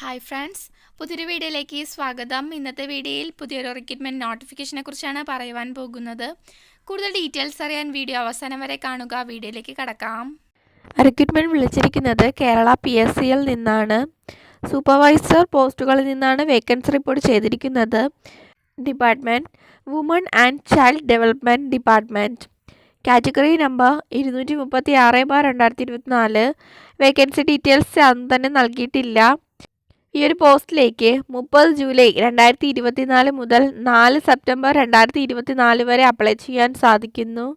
Hi friends പുതിയൊരു വീഡിയോയിലേക്ക് സ്വാഗതം. ഇന്നത്തെ വീഡിയോയിൽ പുതിയൊരു റിക്രൂട്ട്മെന്റ് നോട്ടിഫിക്കേഷനെ കുറിച്ചാണ് പറയുവാൻ പോകുന്നത്. കൂടുതൽ ഡീറ്റെയിൽസ് അറിയാൻ വീഡിയോ അവസാനം വരെ കാണുക. വീഡിയോയിലേക്ക് കടക്കാം. റിക്രൂട്ട്മെന്റ് വിളിച്ചിരിക്കുന്നത് കേരള പി എസ് സിയിൽ നിന്നാണ്. സൂപ്പർവൈസർ പോസ്റ്റുകളിൽ നിന്നാണ് വേക്കൻസി റിപ്പോർട്ട് ചെയ്തിരിക്കുന്നത്. Department woman and child development department category number ഇരുന്നൂറ്റി മുപ്പത്തി ആറ് ബാർ രണ്ടായിരത്തി ഇരുപത്തിനാല് വേക്കൻസി ഡീറ്റെയിൽസ് അന്ന് തന്നെ നൽകിയിട്ടില്ല. ഈ ഒരു പോസ്റ്റിലേക്ക് മുപ്പത് ജൂലൈ രണ്ടായിരത്തി ഇരുപത്തിനാല് മുതൽ നാല് സെപ്റ്റംബർ രണ്ടായിരത്തി ഇരുപത്തിനാല് വരെ അപ്ലൈ ചെയ്യാൻ സാധിക്കുന്നു.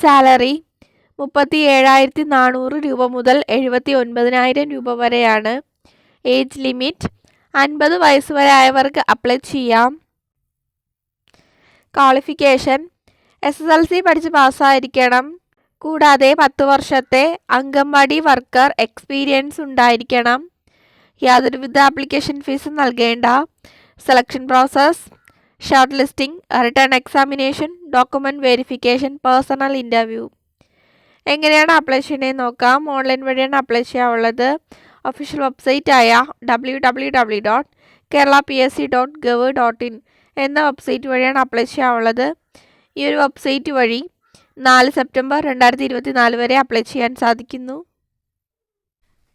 സാലറി മുപ്പത്തി ഏഴായിരത്തി നാനൂറ് രൂപ മുതൽ എഴുപത്തി ഒൻപതിനായിരം രൂപ വരെയാണ്. ഏജ് ലിമിറ്റ് അൻപത് വയസ്സ് വരെ ആയവർക്ക് അപ്ലൈ ചെയ്യാം. Qualification S S L C പഠിച്ച് പാസ്സായിരിക്കണം. കൂടാതെ പത്ത് വർഷത്തെ അംഗൻവാടി വർക്കർ എക്സ്പീരിയൻസ് ഉണ്ടായിരിക്കണം. യാതൊരുവിധ ആപ്ലിക്കേഷൻ ഫീസും നൽകേണ്ട. Selection process short listing written examination document verification personal interview എങ്ങനെയാണ് അപ്ലൈ ചെയ്യണേന്ന് നോക്കാം. ഓൺലൈൻ വഴിയാണ് അപ്ലൈ ചെയ്യാനുള്ളത് ഒഫീഷ്യൽ വെബ്സൈറ്റ് ആയ W W W dot Kerala P S C dot gov dot in എന്ന വെബ്സൈറ്റ് വഴിയാണ് അപ്ലൈ ചെയ്യാനുള്ളത് ഈ ഒരു വെബ്സൈറ്റ് വഴി നാല് സെപ്റ്റംബർ രണ്ടായിരത്തി ഇരുപത്തി നാല് വരെ അപ്ലൈ ചെയ്യാൻ സാധിക്കുന്നു.